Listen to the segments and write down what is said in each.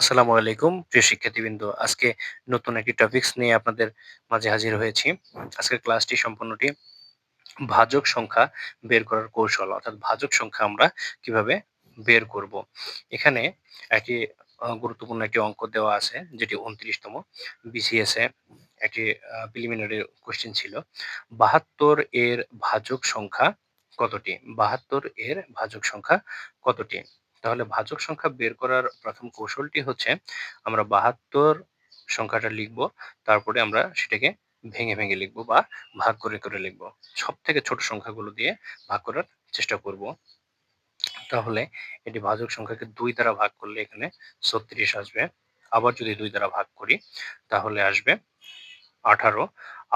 আসসালামু আলাইকুম, প্রিয় শিক্ষার্থীবৃন্দ। আজকে নতুন একটি টপিকস নিয়ে আপনাদের মাঝে হাজির হয়েছি। আজকের ক্লাসটি সম্পূর্ণটি ভাজক সংখ্যা বের করার কৌশল, অর্থাৎ ভাজক সংখ্যা আমরা কীভাবে বের করব। এখানে একটি গুরুত্বপূর্ণ একটি অঙ্ক দেওয়া আছে, যেটি উনত্রিশতম বিসিএস এ একটি প্রিলিমিনারি কোশ্চেন ছিল। বাহাত্তর এর ভাজক সংখ্যা কতটি? বাহাত্তর এর ভাজক সংখ্যা কতটি? তাহলে ভাজক সংখ্যা বের করার প্রথম কৌশলটি হচ্ছে আমরা বাহাত্তর সংখ্যাটা লিখব, তারপরে আমরা সেটাকে ভেঙে ভেঙে লিখব বা ভাগ করে করে লিখব। সব থেকে ছোট সংখ্যাগুলো দিয়ে ভাগ করার চেষ্টা করব। তাহলে এটি ভাজক সংখ্যাকে দুই দ্বারা ভাগ করলে এখানে ছত্রিশ আসবে। আবার যদি দুই দ্বারা ভাগ করি, তাহলে আসবে আঠারো।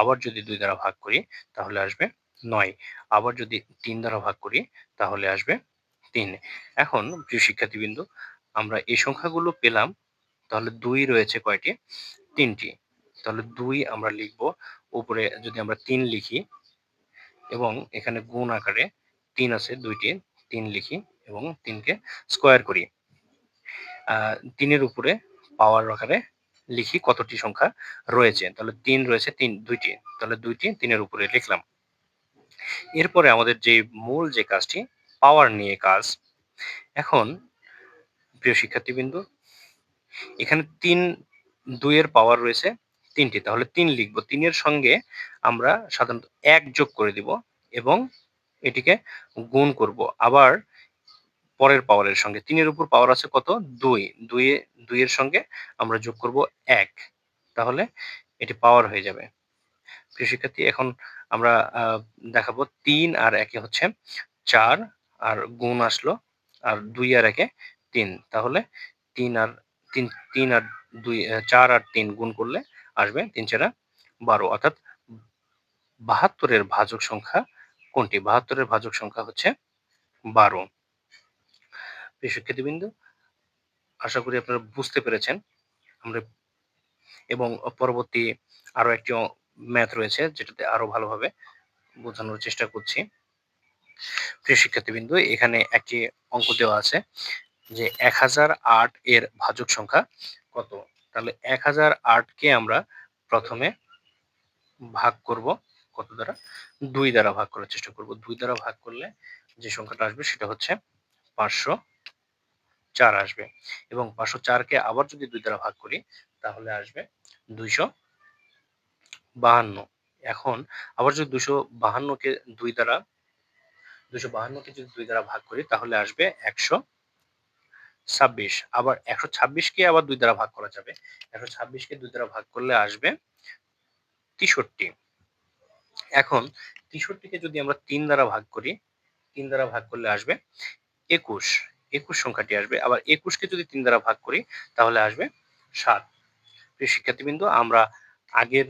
আবার যদি দুই দ্বারা ভাগ করি, তাহলে আসবে নয়। আবার যদি তিন দ্বারা ভাগ করি, তাহলে আসবে তিন। এখন প্রিয় শিক্ষার্থীবৃন্দ, আমরা এই সংখ্যাগুলো পেলাম, তাহলে দুই রয়েছে কয়টি? তিনটি। তাহলে দুই আমরা লিখব, উপরে যদি আমরা তিন লিখি এবং এখানে গুণ আকারে তিন আছে দুইটি, তিন লিখি এবং তিনকে স্কোয়ার করি। তিনের উপরে পাওয়ার আকারে লিখি কতটি সংখ্যা রয়েছে। তাহলে তিন রয়েছে তিন, দুইটি। তাহলে দুইটি তিনের উপরে লিখলাম। এরপরে আমাদের যে মূল যে কাজটি পাওয়ার নিয়ে কাজ। এখন, প্রিয় শিক্ষার্থীবৃন্দ, এখানে তিন, দুইয়ের পাওয়ার রয়েছে, তিনটি। তাহলে তিন লিখব। তিনের সঙ্গে আমরা সাধারণত এক যোগ করে দিব এবং এটিকে গুণ করব। আবার পরের পাওয়ারের সঙ্গে। তিনের উপর পাওয়ার আছে কত? দুই। দুইয়ে দুইয়ের সঙ্গে আমরা যোগ করব এক। তাহলে এটি পাওয়ার হয়ে যাবে। প্রিয় শিক্ষার্থী, এখন আমরা দেখাবো তিন আর একে হচ্ছে চার। আর গুণ আসলো, আর দুই আর একে তিন। তাহলে তিন আর, তিন তিন আর দুই চার আর তিন গুণ করলে আসবে তিন চারা বারো। অর্থাৎ বাহাত্তরের ভাজক সংখ্যা কোনটি? বাহাত্তরের ভাজক সংখ্যা হচ্ছে বারো। শিক্ষার্থীবৃন্দ, আশা করি আপনারা বুঝতে পেরেছেন। আমরা এবং পরবর্তী আরও একটি ম্যাথ রয়েছে, যেটাতে আরও ভালোভাবে বোঝানোর চেষ্টা করছি। প্রিয় শিক্ষার্থীবৃন্দ, এখানে একটি অঙ্ক দেওয়া আছে যে এক হাজার আট এর ভাজক সংখ্যা কত? তাহলে এক হাজার আটকে আমরা প্রথমে ভাগ করব কত দ্বারা? দুই দ্বারা ভাগ করার চেষ্টা করব। দুই দ্বারা ভাগ করলে যে সংখ্যাটা আসবে সেটা হচ্ছে পাঁচশো চার আসবে এবং পাঁচশো চারকে আবার যদি দুই দ্বারা ভাগ করি তাহলে আসবে দুইশো বাহান্ন। এখন আবার যদি দুশো বাহান্নকে দুই দ্বারা দুশো বাহান্নকে যদি দুই দ্বারা ভাগ করি, তাহলে আসবে একশো ছাব্বিশ। আবার একশো ছাব্বিশকে আবার দুই দ্বারা ভাগ করা যাবে। একশো ছাব্বিশকে দুই দ্বারা ভাগ করলে আসবে তেষট্টি। এখন তেষট্টিকে যদি আমরা তিন দ্বারা ভাগ করি, তিন দ্বারা ভাগ করলে আসবে একুশ। একুশ সংখ্যাটি আসবে। আবার একুশকে যদি তিন দ্বারা ভাগ করি, তাহলে আসবে সাত। প্রিয় শিক্ষার্থীবৃন্দ, আমরা আগের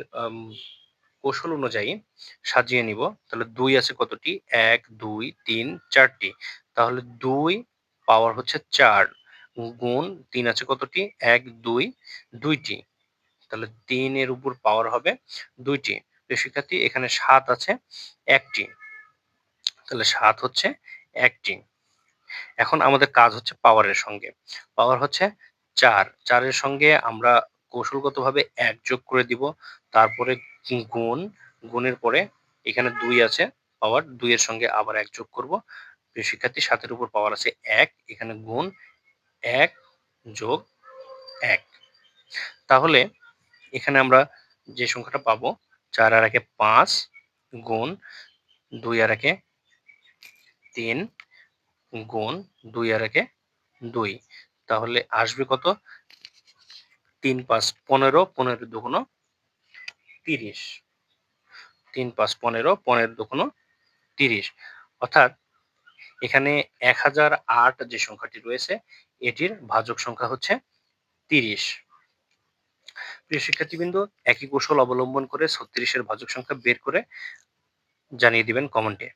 কৌশল অনুযায়ী সাজিয়ে নিব। তাহলে দুই আছে কতটি? এক, দুই, তিন, চারটি। তাহলে দুই পাওয়ার হচ্ছে চার গুণ তিন আছে কতটি? এক, দুই, দুইটি। তাহলে তিনের উপর পাওয়ার হবে দুইটি। শিক্ষার্থী, এখানে সাত আছে, একটি। তাহলে সাত হচ্ছে একটি। এখন আমাদের কাজ হচ্ছে পাওয়ারের সঙ্গে। পাওয়ার হচ্ছে চার। চারের সঙ্গে আমরা কৌশলগতভাবে এক যোগ করে দিব। তারপরে গুণ। গুণের পরে এখানে দুই আছে, পাওয়ার দুইয়ের সঙ্গে আবার এক যোগ করব। শিক্ষার্থী, সাতের উপর পাওয়ার আছে এক, এখানে গুণ এক যোগ এক। তাহলে এখানে আমরা যে সংখ্যাটা পাবো, চার আর একে পাঁচ গুণ দুই আর একে তিন গুণ দুই আর একে দুই। তাহলে আসবে কত? তিন পাঁচ, পনেরো পনেরো দুগুণ তিরিশ। তিন পাঁচ পনেরো পনেরো দুগুণ তিরিশ। অর্থাৎ এখানে এক হাজার আট যে সংখ্যাটি রয়েছে, এটির ভাজক সংখ্যা হচ্ছে তিরিশ। প্রিয় শিক্ষার্থীবৃন্দ, একই কৌশল অবলম্বন করে ছত্রিশের ভাজক সংখ্যা বের করে জানিয়ে দিবেন কমেন্টে।